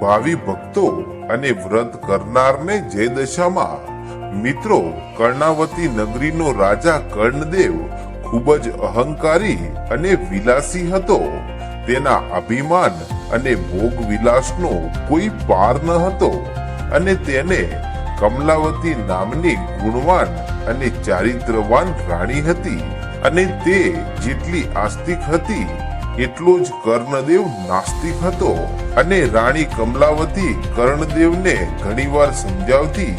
ભાવિ ભક્તો અને વ્રત કરનારને જે દશામાં મિત્રો કર્ણાવતી નગરીનો રાજા કર્ણદેવ ખૂબ જ અહંકારી અને વિલાસી હતો. તેના અભિમાન અને ભોગ વિલાસનો કોઈ પાર ન હતો અને તેને કમલાવતી નામની ગુણવાન અને ચારિત્રવાન રાણી હતી અને તે જેટલી આસ્તિક હતી એટલો જ કર્ણદેવ નાસ્તિક હતો અને રાણી કમલાવતી કર્ણદેવને ઘણીવાર સમજાવતી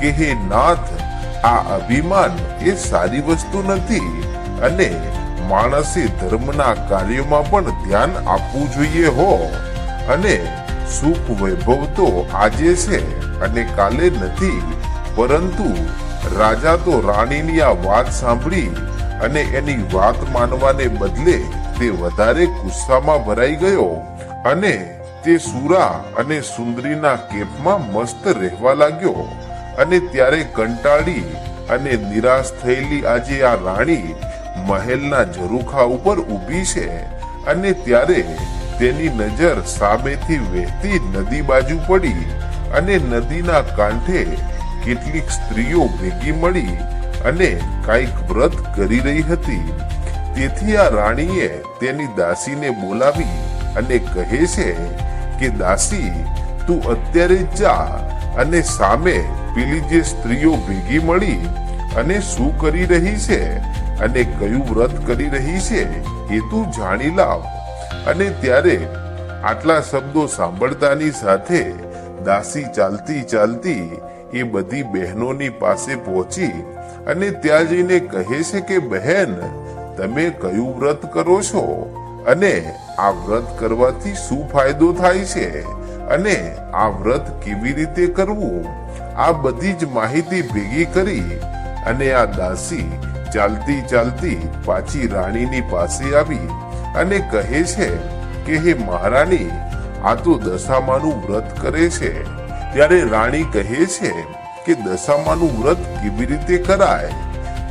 કે હે નાથ, આ અભિમાન એ સારી વસ્તુ નથી અને માણસે ધર્મના કાર્યોમાં પણ ધ્યાન આપવું જોઈએ હો. અને સુખ વૈભવ તો આજે છે અને કાલે નથી, પરંતુ રાજા તો રાણીની આ વાત સાંભળી અને એની વાત માનવાને બદલે તે વધારે ગુસ્સામાં ભરાઈ ગયો અને તે સુરા અને સુંદરીના કેફમાં મસ્ત રહેવા લાગ્યો અને ત્યારે કંટાળી અને નિરાશ થયેલી આજે આ રાણી મહેલના ઝરૂખા ઉપર ઊભી છે અને ત્યારે તેની નજર સામેથી વહેતી નદી બાજુ પડી અને નદીના કાંઠે કેટલીક સ્ત્રીઓ ભેગી મળી અને કાંઈક વ્રત કરી રહી હતી. તેથી આ રાણીએ તેની દાસીને બોલાવી અને કહે છે કે, દાસી, તું અત્યારે જા અને સામે પેલી જે સ્ત્રીઓ ભેગી મળી અને શું કરી રહી છે અને કયું વ્રત કરી રહી છે એ તું જાણી લાવ. અને ત્યારે આટલા શબ્દો સાંભળતાની સાથે દાસી ચાલતી ચાલતી એ બધી બહેનોની પાસે પહોંચી અને ત્યાં જઈને કહે છે કે, બહેન તમે કયું વ્રત કરો છો? અને આ વ્રત કરવાથી શું ફાયદો થાય છે? અને આ વ્રત કેવી રીતે કરવું? આ બધી જ માહિતી ભેગી કરી અને આ દાસી ચાલતી ચાલતી પાછી રાણીની પાસે આવી અને કહે છે કે, હે મહારાણી, આ તો દશામાનું વ્રત કરે છે. ત્યારે રાણી કહે છે કે, દશામાનું વ્રત કેવી રીતે કરાય?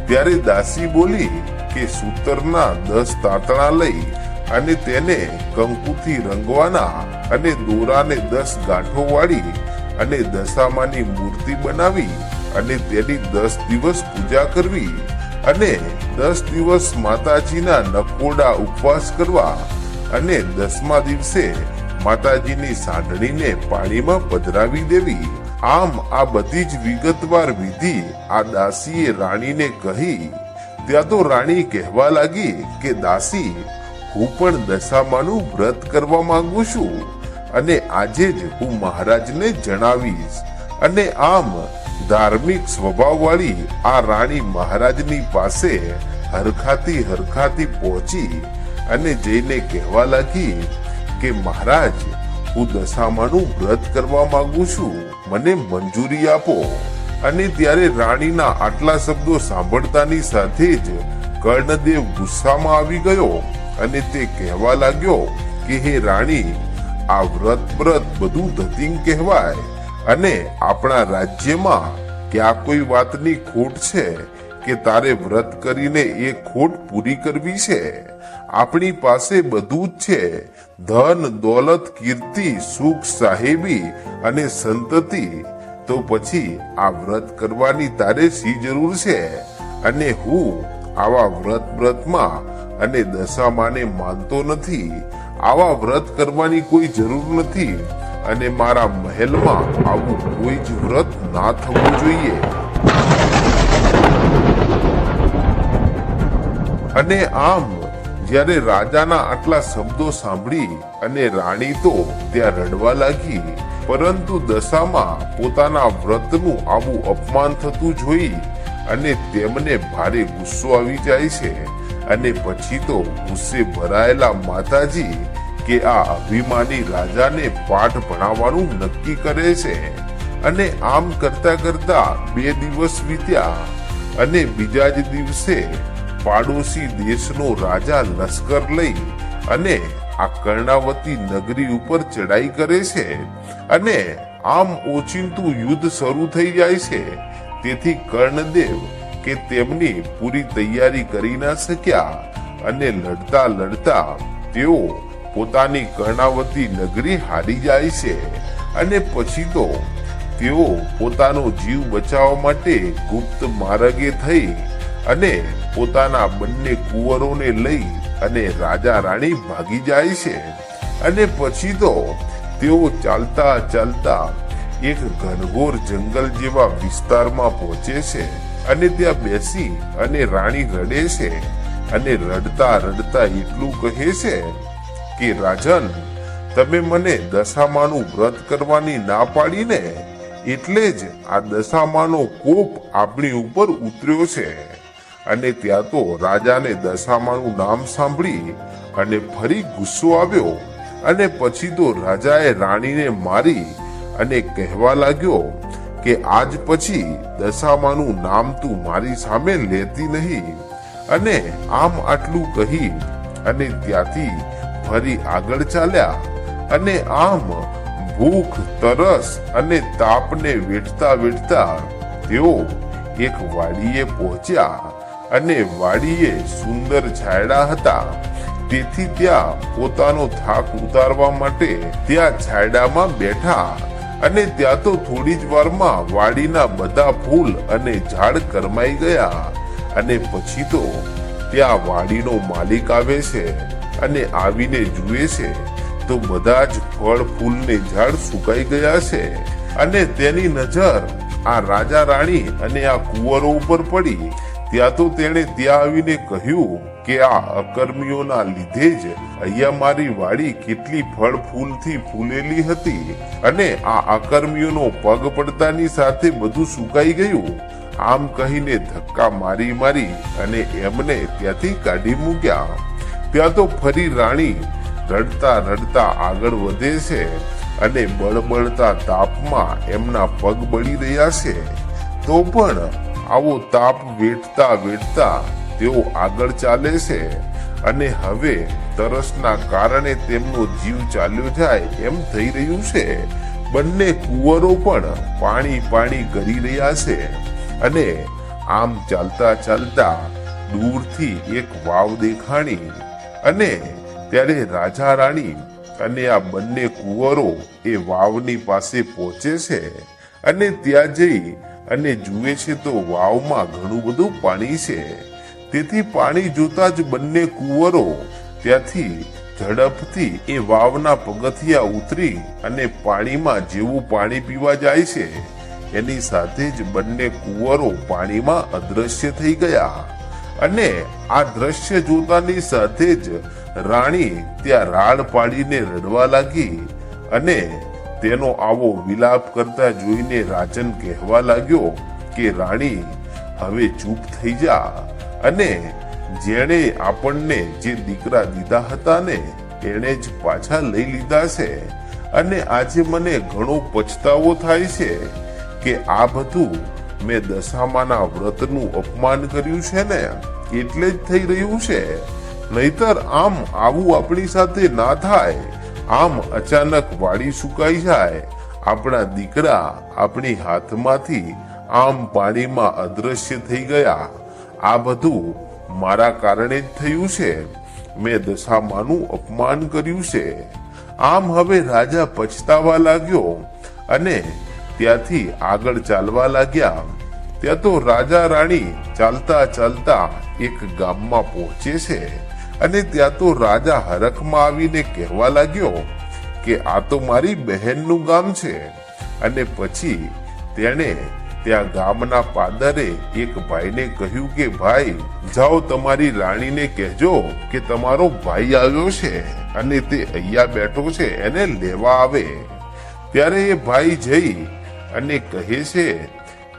ત્યારે દાસી બોલી કે સૂતરના દસ તાંતણા લઈ અને તેને કંકુથી રંગવાના અને દોરાને દસ ગાંઠો વાળી અને દશામાની મૂર્તિ બનાવી અને તેની દસ દિવસ પૂજા કરવી અને દસ દિવસ માતાજીના નકોડા ઉપવાસ કરવા અને દસમા દિવસે માતાજીની સાંઢણીને પાણીમાં પધરાવી દેવી. આમ આ બધી જ વિગતવાર વિધિ આ દાસીએ રાણીને કહી ત્યાં તો રાણી કહેવા લાગી કે, દાસી, હું પણ દશામાનું વ્રત કરવા માંગુ છું અને આજે જ હું મહારાજને જણાવીશ. અને આમ ધાર્મિક સ્વભાવવાળી આ રાણી મહારાજની પાસે હરખાતી હરખાતી પહોંચી અને જઈને કહેવા લાગી કે, મહારાજ, હું દશામાનું વ્રત કરવા માંગુ છું. મને મંજૂરી આપો. અને ત્યારે રાણીના આટલા શબ્દો સાંભળતાની સાથે જ કર્ણદેવ ગુસ્સામાં આવી ગયો અને તે કહેવા લાગ્યો કે, હે રાણી, આ વ્રત વ્રત બધું ધતિંગ કહેવાય અને આપણા રાજ્યમાં ક્યાં કોઈ વાતની ખોટ છે કે તારે વ્રત કરીને એ ખોટ પૂરી કરવી છે? આપણી પાસે બધું જ છે. ધન, દોલત, કીર્તિ, સુખ, સાહેબી અને સંતતિ તો પછી આ વ્રત કરવાની તારે સી જરૂર છે? અને હું આવા વ્રત વ્રતમાં અને દશામાને માનતો નથી. આવા વ્રત કરવાની કોઈ જરૂર નથી. અને મારા મહેલમાં આવું કોઈ જ વ્રત ના થવું જોઈએ. અને આમ, જ્યારે રાજાના આટલા શબ્દો સાંભળી અને રાણી તો ત્યાં રડવા લાગી. પરંતુ દશામાં પોતાના વ્રતનું આવું અપમાન થતું જોઈ અને તેમને ભારે ગુસ્સો આવી જાય છે અને પછી તો ગુસ્સે ભરાયેલા માતાજી કે આ અભિમાની રાજાને પાઠ ભણાવવાનું નક્કી કરે છે અને આમ કરતા કરતા બે દિવસ વીત્યા અને બીજા જ દિવસે પાડોશી દેશનો રાજા લશ્કર લઈ અને આ કર્ણાવતી નગરી ઉપર ચડાઈ કરે છે. અને આમ ઓચિંતું યુદ્ધ શરૂ થઈ જાય છે. તેથી કર્ણદેવ કે તેમની પૂરી તૈયારી કરી ના શક્યા અને લડતા લડતા તેઓ પોતાની કર્ણાવતી નગરી હારી જાય છે. અને પછી તો તેઓ પોતાનો જીવ બચાવવા માટે ગુપ્ત માર્ગે થઈ અને પોતાના બંને કુંવરોને લઈ અને રાજા રાણી ભાગી જાય છે. અને પછી તો તેઓ ચાલતા ચાલતા એક ઘનઘોર જંગલ જેવા વિસ્તારમાં પહોંચે છે અને ત્યાં બેસી અને રાણી રડે છે અને રડતા રડતા એટલું કહે છે કે, રાજન, તમે મને દશામાનું વ્રત કરવાની ના પાડીને એટલે જ આ દશામાનો કોપ આપણી ઉપર ઉતર્યો છે. અને ત્યાં તો રાજાને દશામાનું નામ સાંભળી અને ફરી ગુસ્સો આવ્યો અને પછી તો રાજાએ રાણીને મારી અને કહેવા લાગ્યો કે આજ પછી દશામાનું નામ તું મારી સામે લેતી નહીં. અને આમ આટલું કહી અને ત્યાંથી ફરી આગળ ચાલ્યા. અને આમ ભૂખ, તરસ અને તાપને વેઠતા વેઠતા તેઓ એક વાડીએ પહોંચ્યા અને વાડીએ સુંદર છાયડા હતા. તેથી ત્યાં પોતાનો થાક ઉતારવા માટે ત્યાં છાયડામાં બેઠા અને ત્યાં તો થોડી જ વારમાં વાડીના બધા ફૂલ અને ઝાડ કરમાઈ ગયા અને પછી તો ત્યાં વાડીનો માલિક આવે છે અને આવીને જુએ છે તો બધા જ ફળ ફૂલ ને ઝાડ સુકાઈ ગયા છે અને તેની નજર આ રાજા રાણી અને આ કુંવરો ઉપર પડી. ત્યાં તો તેણે ત્યાં આવીને કહ્યું કે આ અકર્મીઓના લીધે જ અહીંયા મારી વાડી કેટલી ફળ ફૂલથી ફૂલેલી હતી અને આ અકર્મીઓનો પગ પડતાની સાથે બધું સુકાઈ ગયું. આમ કહીને ધક્કા મારી મારી અને એમને ત્યાંથી કાઢી મૂક્યા. ત્યાં તો ફરી રાણી રડતા રડતા આગળ વધે છે અને બળબળતા તાપમાં એમના પગ બળી રહ્યા છે. તો પણ આવો તાપ વેઠતા વેઠતા તેઓ આગળ ચાલે છે અને હવે તરસના કારણે તેમનો જીવ ચાલ્યો જાય એમ થઈ રહ્યું છે. બંને કુંવરો પણ પાણી પાણી કરી રહ્યા છે અને આમ ચાલતા ચાલતા દૂરથી એક વાવ દેખાણી અને ત્યારે રાજા રાણી અને આ બંને કુંવરો એ વાવની પાસે પહોંચે છે અને ત્યાં જઈ અને જુએ છે તો વાવમાં ઘણું બધું પાણી છે. તેથી પાણી જોતા જ બંને કુંવરો ત્યાંથી ઝડપથી એ વાવના પગથિયા ઉતરી અને પાણીમાં જેવું પાણી પીવા જાય છે, એની સાથે જ બંને કુંવરો પાણીમાં અદ્રશ્ય થઈ ગયા. અને આ દ્રશ્ય જોતાની સાથે જ રાણી ત્યાં રાડ પાડીને રડવા લાગી અને તેનો આવો વિલાપ કરતા જોઈને રાજન કહેવા લાગ્યો કે, રાણી, હવે ચૂપ થઈ જા. અને જેણે આપણને જે દીકરા દીધા હતા ને એણે જ પાછા લઈ લીધા છે. અને આજે મને ઘણો પછતાવો થાય છે કે આ બધું મેં દશામાના વ્રતનું અપમાન કર્યું છે ને, એટલે જ થઈ રહ્યું છે. નહીતર આમ આવું આપણી સાથે ના થાય. આમ અચાનક વાડી સુકાઈ જાય. આપણા દીકરા આપણી હાથમાંથી આમ પાણીમાં અદ્રશ્ય થઈ ગયા. આ બધું મારા કારણે જ થયું છે. મેં દશામાનું અપમાન કર્યું છે. આમ હવે રાજા પછતાવા લાગ્યો અને ત્યાંથી આગળ ચાલવા લાગ્યા. ત્યાં તો રાજા રાણી ચાલતા ચાલતા એક ગામમાં પહોંચે છે અને ત્યાં તો રાજા હરખમાં આવીને કહેવા લાગ્યો કે આ તો મારી બહેનનું ગામ છે. અને પછી તેણે ત્યાં ગામના પાદરે એક ભાઈને કહ્યું કે, ભાઈ, જાઓ તમારી રાણીને કહેજો કે તમારો ભાઈ આવ્યો છે અને તે અહીંયા બેઠો છે, એને લેવા આવે. ત્યારે એ ભાઈ જઈ અને કહે છે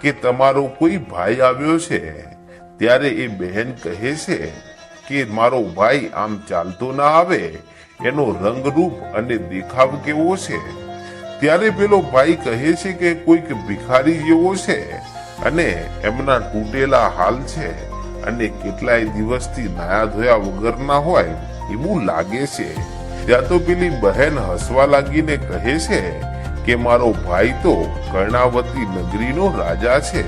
કે, તમારો કોઈ ભાઈ આવ્યો છે? ત્યારે એ બહેન કહે છે કે, મારો ભાઈ આમ ચાલતો ના આવે. એનો રંગરૂપ અને દેખાવ કેવો છે? ત્યારે પેલો ભાઈ કહે છે કે કોઈક ભિખારી જેવો છે અને એમના તૂટેલા હાલ છે અને કેટલાય દિવસથી નાયા ધોયા વગરના હોય એવું લાગે છે. ત્યાં તો પેલી બહેન હસવા લાગીને કહે છે કે મારો ભાઈ તો કર્ણાવતી નગરીનો રાજા છે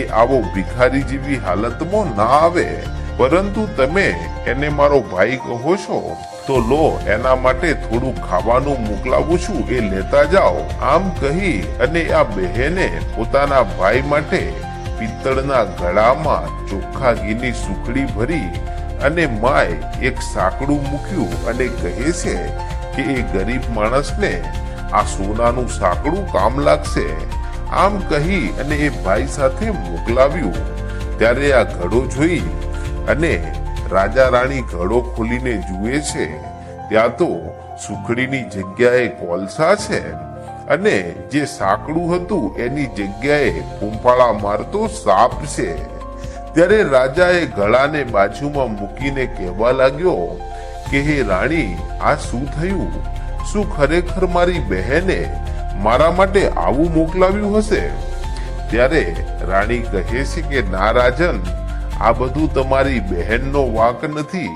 એ આવો ભિખારી જેવી હાલતમાં ના આવે. પરંતુ તમે એને મારો ભાઈ કહો છો. તો લો, એના માટે થોડું ખાવાનું મોકલાવું છું. એ લેતા જાઓ. આમ કહી અને આ બહેને પોતાના ભાઈ માટે પિત્તળના ગળામાં ચોખ્ખા ઘીની સુખડી ભરી અને માય એક સાંકડું મૂક્યું અને કહે છે કે એ ગરીબ માણસને આ સોનાનું સાંકડું કામ લાગશે. આમ કહી અને એ ભાઈ સાથે મોકલાવ્યું. ત્યારે આ ઘડો જોઈ અને રાજા રાણી ઘડો ખોલીને જુએ છે, ત્યાં તો સુખડીની જગ્યાએ કોલસા છે અને જે સાંકડું હતું એની જગ્યાએ ફૂંફાળા મારતો સાપ છે. ત્યારે રાજાએ ગળાને બાજુમાં મૂકીને કહેવા લાગ્યો, કે હે રાણી, આ શું થયું? શું ખરેખર મારી બહેને મારા માટે આવું મોકલાવ્યું હશે? ત્યારે રાણી કહે છે કે, ના, રાજન આ બધું તમારી બહેનનો વાંક નથી,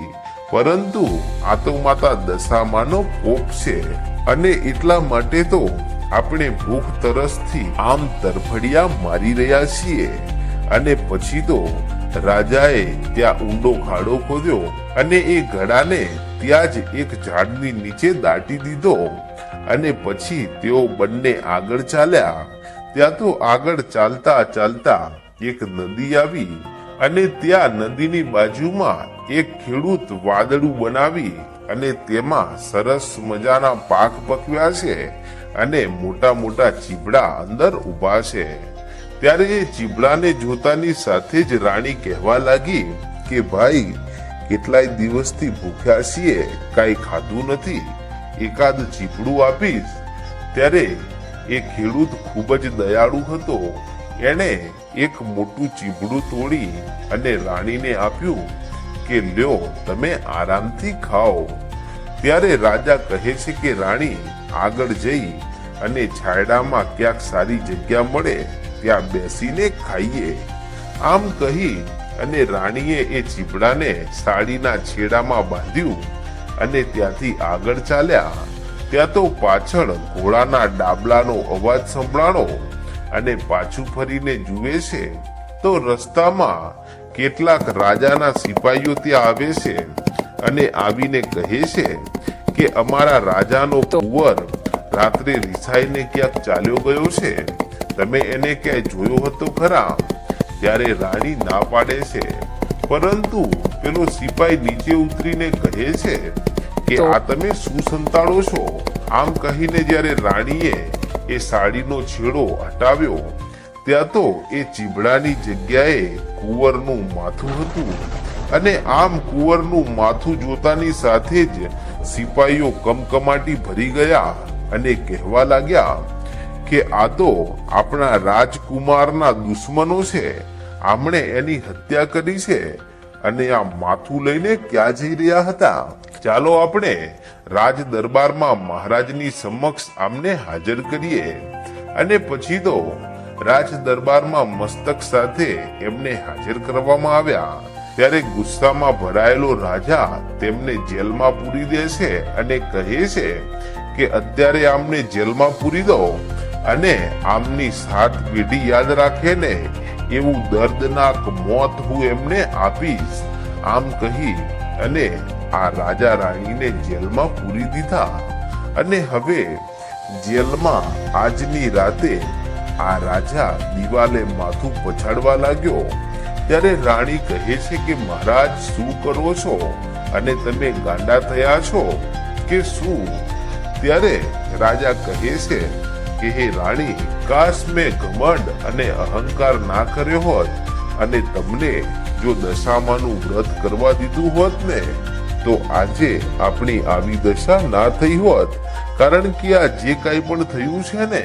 પરંતુ આ તો માતા દશામાનો કોપ છે. અને એટલા માટે તો આપણે ભૂખ તરસથી આમ તરફડિયા મારી રહ્યા છીએ. અને પછી તો રાજાએ ત્યાં ઊંડો ખાડો ખોદ્યો અને એ ઘડાને ત્યાં જ એક ઝાડની નીચે દાટી દીધો. અને પછી તેઓ બંને આગળ ચાલ્યા. ત્યાં તો આગળ ચાલતા ચાલતા એક નદી આવી અને ત્યાં નદીની બાજુમાં એક ખેડૂત વાદળું બનાવી અને તેમાં સરસ મજાના પાક પકવ્યા છે અને મોટા મોટા ચીબડા અંદર ઊભા છે. ત્યારે એ ચીબડાને જોતાની સાથે જ રાણી કહેવા લાગી કે, ભાઈ, કેટલાય દિવસથી ભૂખ્યા છીએ, કાંઈ ખાધું નથી. એકાદ ચીપડું આપીશ. ત્યારે એ ખેડૂત ખૂબ જ દયાળુ હતો. એણે એક મોટું ચીબડું તોડી અને રાણીને આપ્યું કે, લ્યો, તમે આરામથી ખાઓ. ત્યારે રાજા કહે છે કે, રાણી, આગળ જઈ અને છાયડામાં ક્યાંક સારી જગ્યા મળે, ત્યાં બેસીને ખાઈએ. આમ કહી અને રાણીએ એ ચીપડાને સાડીના છેડામાં બાંધ્યું અને ત્યાંથી આગળ ચાલ્યા. ત્યાં તો પાછળ ઘોડાના ડાબલાનો અવાજ સંભળાણો અને પાછું ફરીને જુએ છે તો રસ્તામાં કેટલાક રાજાના સિપાહીઓ ત્યાં આવે છે અને આવીને કહે છે કે અમારા રાજાનો કુંવર રાત્રે રિસાઈને ક્યાંક ચાલ્યો ગયો છે. તમે એને ક્યાંય જોયો હતો ખરા? ત્યારે રાણી ના પાડે છે. પરંતુ પેલો સિપાઈ નીચે ઉતરીને કહે છે કે આ તમે શું સંતાડો છો? આમ કહીને જ્યારે રાણીએ એ સાડીનો છેડો હટાવ્યો. ત્યાં તો એ ચીબડાની જગ્યાએ કુંવરનું માથું હતું અને આમ કુંવરનું માથું જોતાની સાથે જ સિપાહીઓ કમકમાટી ભરી ગયા અને કહેવા લાગ્યા કે આ તો આપણા રાજકુમારના દુશ્મનો છે. આમણે એની હત્યા કરી છે અને આ માથું લઈને ક્યાં જઈ રહ્યા હતા? ચાલો આપણે રાજ દરબારમાં મહારાજની સમક્ષ આમને હાજર કરીએ અને પછી તો રાજ દરબારમાં મસ્તક સાથે એમને હાજર કરવામાં આવ્યા. ત્યારે ગુસ્સામાં ભરાયેલો રાજા તેમને જેલમાં પૂરી દે અને કહે છે કે અત્યારે આમને જેલમાં પૂરી દો અને આમની સાત પેઢી યાદ રાખે ને એવું દર્દનાક મોત હું એમને આપીશ. આમ કહી અને આ રાજા રાણીને જેલમાં પૂરી દીધા અને હવે જેલમાં આજની રાતે આ રાજા દિવાલે માથું પછાડવા લાગ્યો. ત્યારે રાણી કહે છે કે, મહારાજ, શું કરો છો? અને તમે ગાંડા થયા છો કે શું? ત્યારે રાજા કહે છે કે, હે રાણી, કાશ મેં ઘમંડ અને અહંકાર ના કર્યો હોત અને તમને જો દશામાનું વ્રત કરવા દીધું હોત ને તો આજે આપણી આવી દશા ના થઈ હોત, કારણ કે આ જે કાંઈ પણ થયું છે ને,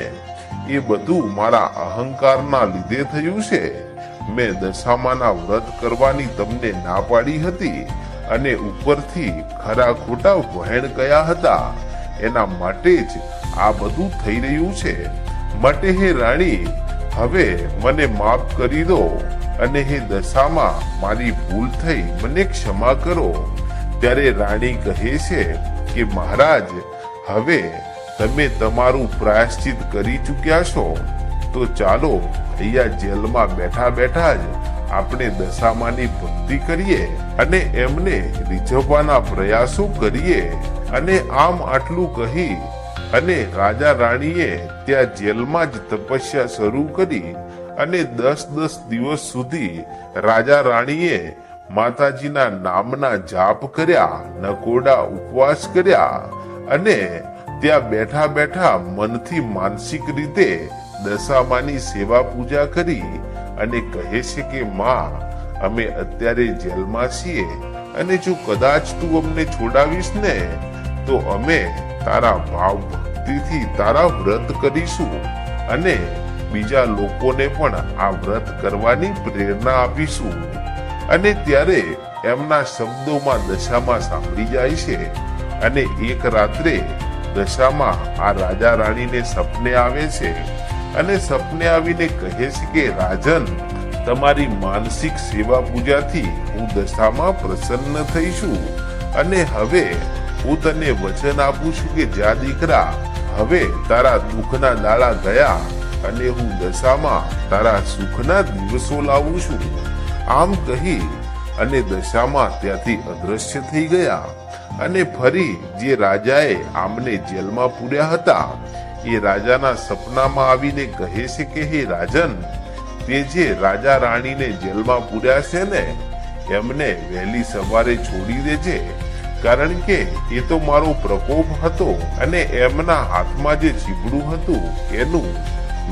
એ બધું મારા અહંકારના લીધે થયું છે. મેં દશામાના વ્રત કરવાની તમને ના પાડી હતી અને ઉપરથી ખરા ખોટા વહેણ કયા હતા. એના માટે જ આ બધું થઈ રહ્યું છે. માટે હે રાણી, હવે મને માફ કરી દો અને હે દશામાં, મારી ભૂલ થઈ, મને ક્ષમા કરો. ત્યારે રાણી કહે છે કે, મહારાજ, હવે તમે તમારું પ્રાયશ્ચિત કરી ચૂક્યા છો. તો ચાલો અહીંયા જેલમાં બેઠા બેઠા જ આપણે દશામાની ભક્તિ કરીએ અને એમને રીઝવવાના પ્રયાસો કરીએ. અને આમ આટલું કહી અને રાજા રાણીએ ત્યાં જેલમાં જ તપસ્યા શરૂ કરી અને દસ દસ દિવસ સુધી રાજા રાણીએ માતાજીના નામના જાપ કર્યા, નકોડા ઉપવાસ કર્યા અને ત્યાં બેઠા બેઠા મનથી માનસિક રીતે દશામાની સેવા પૂજા કરી અને કહે છે કે, માં, અમે અત્યારે જેલમાં છીએ અને જો કદાચ તું અમને છોડાવીશ ને, તો અમે તારા ભાવ ભક્તિથી તારા વ્રત કરીશું અને બીજા લોકોને પણ આ વ્રત કરવાની પ્રેરણા આપીશું. અને ત્યારે એમના શબ્દોમાં દશામાં સાંભળી જાય છે અને એક રાત્રે દશામાં આ રાજા રાણીને સપને આવે છે અને સપને આવીને કહે છે કે, રાજન, તમારી માનસિક સેવા પૂજાથી હું દશામાં પ્રસન્ન થઈશું અને હવે હું તને વચન આપું છું કે જા દીકરા, હવે તારા દુઃખના દાડા ગયા અને હું દશામાં તારા સુખના દિવસો લાવું છું. આમ કહી અને દશામાં ત્યાંથી અદ્રશ્ય થઈ ગયા અને ફરી જે રાજાએ આમને જેલમાં પૂર્યા હતા, એ રાજાના સપનામાં આવીને કહે છે કે, હે રાજન, તે જે રાજા રાણીને જેલમાં પૂર્યા છે ને, એમને વહેલી સવારે છોડી દેજે, કારણ કે એ તો મારો પ્રકોપ હતો અને એમના હાથમાં જે ચીબડું હતું, એનું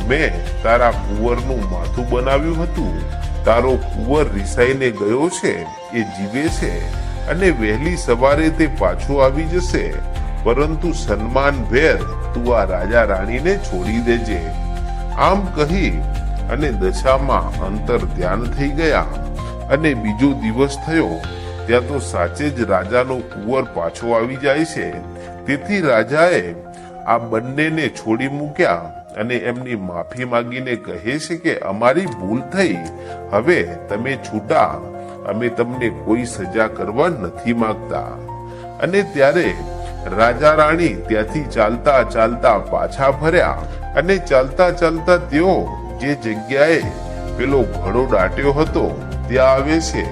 મેં તારા કુંવરનું માથું બનાવ્યું હતું. તારો કુંવર રિસાઈને ગયો છે, એ જીવે છે, અને વહેલી સવારે તે પાછો આવી જશે. પરંતુ સન્માન ભેર તું આ રાજા રાણીને છોડી દેજે. આમ કહી અને દશામાં અંતર ધ્યાન થઈ ગયા. અને બીજો દિવસ થયો, ત્યાં તો સાચે જ રાજાનો કુંવર પાછો આવી જાય છે. તેથી રાજાએ આ બંનેને છોડી મૂક્યા. અને એમની માફી માંગીને કહે છે કે અમારી ભૂલ થઈ. હવે તમે છૂટા. અમે તમને કોઈ સજા કરવા નથી માંગતા. અને ત્યારે રાજા રાણી ત્યાંથી ચાલતા ચાલતા પાછા ફર્યા. અને ચાલતા ચાલતા તેઓ જે જગ્યાએ પેલો ઘડો દાટ્યો હતો, ત્યાં આવે છે.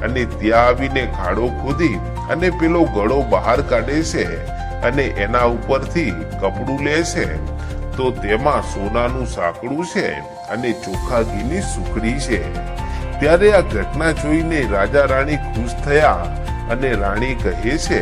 અને ત્યાં આવીને ખાડો ખોદી અને પેલો ગળો બહાર કાઢે છે અને એના ઉપરથી કપડું લે છે. તો તેમાં સોનાનું સાંકડું છે અને ચોખા ઘીની સુખડી છે. ત્યારે આ ઘટના જોઈને રાજા રાણી ખુશ થયા અને રાણી કહે છે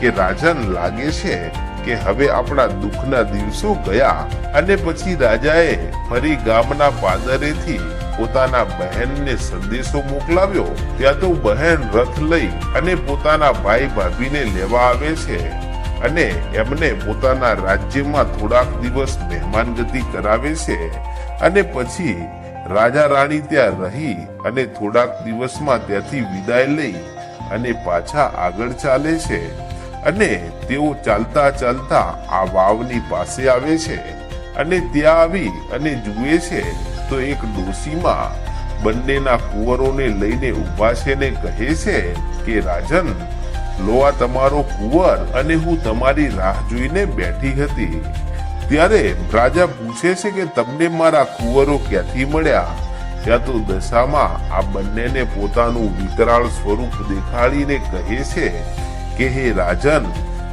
કે, રાજન લાગે છે કે હવે આપણા દુઃખના દિવસો ગયા અને પછી રાજાએ ફરી ગામના પાદરેથી પોતાના બહેનને સંદેશો મોકલાવ્યો. ત્યાં તો બહેન રથ લઈ અને પોતાના ભાઈ ભાભીને લેવા આવે છે. અને એમને પોતાના રાજ્યમાં થોડાક દિવસ મહેમાનગતિ કરાવે છે અને પછી રાજા રાણી ત્યાં રહી અને થોડાક દિવસમાં ત્યાંથી વિદાય લઈ અને પાછા આગળ ચાલે છે. અને તેઓ ચાલતા ચાલતા આ વાવની પાસે આવે છે અને ત્યાં આવી અને જુએ છે તો એક ડોસીમાં બંનેના કુંવરોને લઈને ઊભા છે ને કહે છે કે, રાજન લો આ તમારો કુંવર અને હું તમારી રાહ જોઈને બેઠી હતી. ત્યારે રાજા પૂછે છે કે તમને મારા કુંવરો ક્યાંથી મળ્યા? ત્યાં તો દશામાં આ બંનેને પોતાનું વિકરાળ સ્વરૂપ દેખાડીને કહે છે કે, હે રાજન,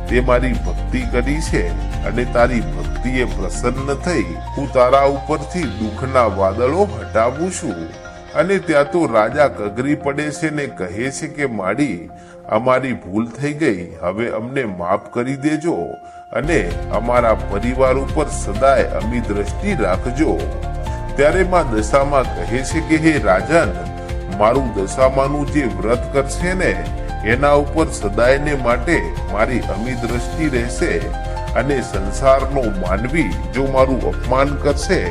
તે મારી ભક્તિ કરી છે અને તારી ભક્તિએ પ્રસન્ન થઈ. હું તારા ઉપરથી દુઃખના વાદળો હટાવું છું. અને ત્યાં તો રાજા કગરી પડે છે ને કહે છે કે, માડી અમારી ભૂલ થઈ ગઈ, હવે અમને માફ કરી દેજો અને અમારા પરિવાર ઉપર સદાય અમી દ્રષ્ટિ રાખજો. ત્યારે માં દશામાં કહે છે કે, હે રાજન, મારું દશામાનું જે વ્રત કરશે ને, એના ઉપર સદાયને માટે મારી અમી દ્રષ્ટિ રહેશે અને સંસારનો માનવી જો મારું અપમાન કરશે,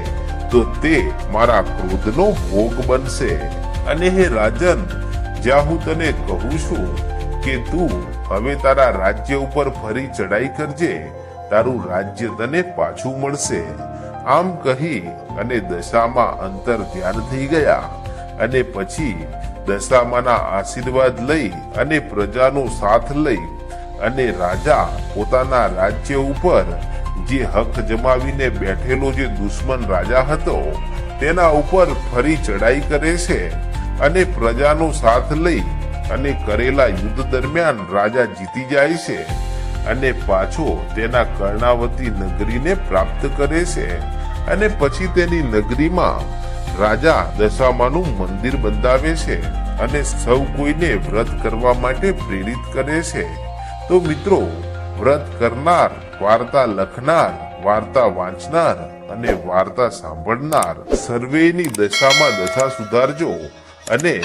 તો તે મારા ક્રોધનો ભોગ બનશે. અને હે રાજન, જ્યાં હું તને કહું છું કે તું હવે તારા રાજ્ય ઉપર ફરી ચડાઈ કરજે, તારું રાજ્ય તને પાછું મળશે. આમ કહી અને દશામાં અંતર ધ્યાન થઈ ગયા અને પછી દશામાના આશીર્વાદ લઈ અને પ્રજાનો સાથ લઈ અને રાજા પોતાના રાજ્ય ઉપર જે હક જમાવીને બેઠેલો જે દુશ્મન રાજા હતો, તેના ઉપર ફરી ચડાઈ કરે છે અને પ્રજાનો સાથ લઈ અને કરેલા યુદ્ધ દરમિયાન રાજા જીતી જાય છે અને પાછો તેના કર્ણાવતી નગરીને પ્રાપ્ત કરે છે. અને પછી તેની નગરીમાં રાજા દશામાનું મંદિર બંધાવે છે અને સૌ કોઈને વ્રત કરવા માટે પ્રેરિત કરે છે. તો મિત્રો, વ્રત કરનાર, વાર્તા લખનાર, વાર્તા વાંચનાર અને વાર્તા સાંભળનાર સર્વેની દશામાં દશા સુધારજો અને